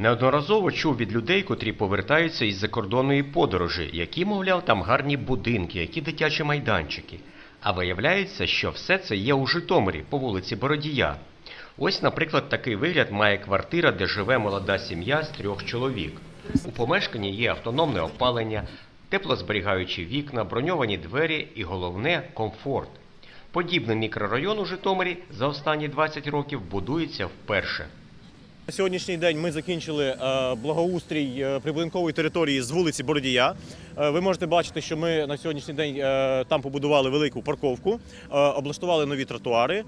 Неодноразово чув від людей, котрі повертаються із закордонної подорожі, які, мовляв, там гарні будинки, які дитячі майданчики. А виявляється, що все це є у Житомирі по вулиці Бородія. Ось, наприклад, такий вигляд має квартира, де живе молода сім'я з трьох чоловік. У помешканні є автономне опалення, теплозберігаючі вікна, броньовані двері і головне комфорт. Подібний мікрорайон у Житомирі за останні 20 років будується вперше. На сьогоднішній день ми закінчили е, благоустрій е, прибудинкової території з вулиці Бородія. Е, Ви можете бачити, що ми на сьогоднішній день там побудували велику парковку, облаштували нові тротуари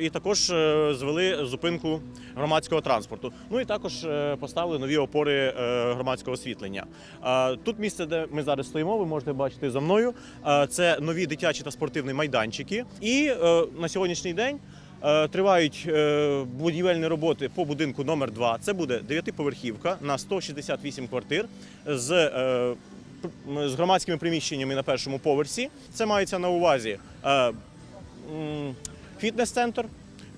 і також звели зупинку громадського транспорту. Ну і також поставили нові опори громадського освітлення. Тут місце, де ми зараз стоїмо, ви можете бачити за мною. Це нові дитячі та спортивні майданчики. І на сьогоднішній день. Е, Тривають е, будівельні роботи по будинку номер 2 Це буде дев'ятиповерхівка на 168 квартир з, е, з громадськими приміщеннями на першому поверсі. Це мається на увазі фітнес-центр,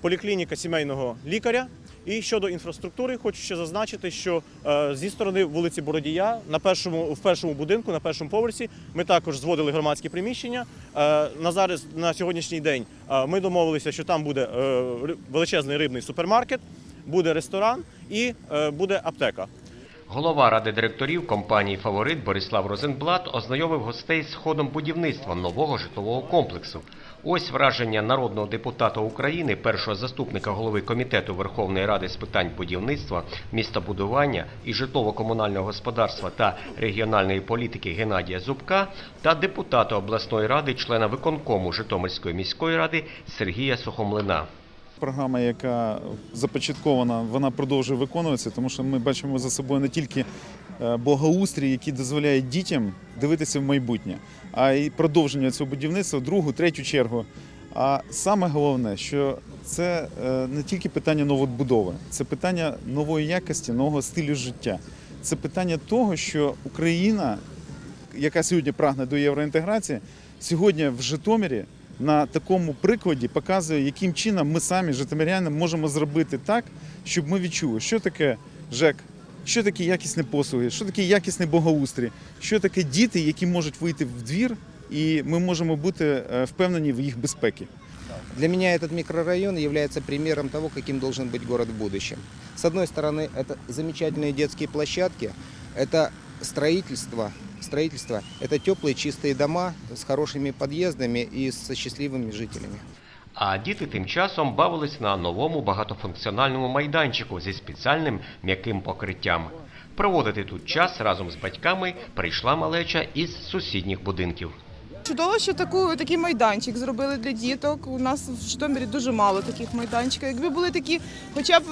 поліклініка сімейного лікаря. І щодо інфраструктури, хочу ще зазначити, що е, зі сторони вулиці Бородія на першому в першому будинку, на першому поверсі, ми також зводили громадські приміщення. Е, на зараз на сьогоднішній день е, ми домовилися, що там буде величезний рибний супермаркет, буде ресторан і буде аптека. Голова ради директорів компанії Фаворит Борислав Розенблат ознайомив гостей з ходом будівництва нового житлового комплексу. Ось враження народного депутата України, першого заступника голови комітету Верховної Ради з питань будівництва, містобудування і житлово-комунального господарства та регіональної політики Геннадія Зубка та депутата обласної ради, члена виконкому Житомирської міської ради Сергія Сухомлина. Програма, яка започаткована, вона продовжує виконуватися, тому що ми бачимо за собою не тільки е, благоустрій, який дозволяє дітям дивитися в майбутнє, а й продовження цього будівництва в другу, третю чергу. А саме головне, що це е, не тільки питання новобудови, це питання нової якості, нового стилю життя. Це питання того, що Україна, яка сьогодні прагне до євроінтеграції, сьогодні в Житомирі на такому прикладі показує, яким чином ми самі, житомиряни, можемо зробити так, щоб ми відчули, що таке ЖЕК, що таке якісні послуги, що таке якісний благоустрій, що таке діти, які можуть вийти в двір, і ми можемо бути е, впевнені в їх безпеці. Для меня этот микрорайон является примером того, каким должен быть город в будущем. С одной стороны, это замечательные детские площадки, это строительство, строительство, это теплые чистые дома с хорошими подъездами и со счастливыми жителями. А діти тим часом бавились на новому багатофункціональному майданчику зі спеціальним м'яким покриттям. Проводити тут час разом з батьками прийшла малеча із сусідніх будинків. Чудово, що таку, такий майданчик зробили для діток. У нас в Житомирі дуже мало таких майданчиків. Якби були такі, хоча б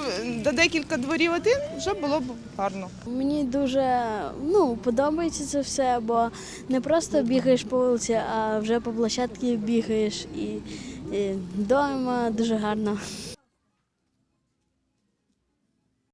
на декілька дворів один, вже було б гарно. Мені дуже ну, подобається це все, бо не просто бігаєш по вулиці, а вже по площадці бігаєш і, і вдома дуже гарно.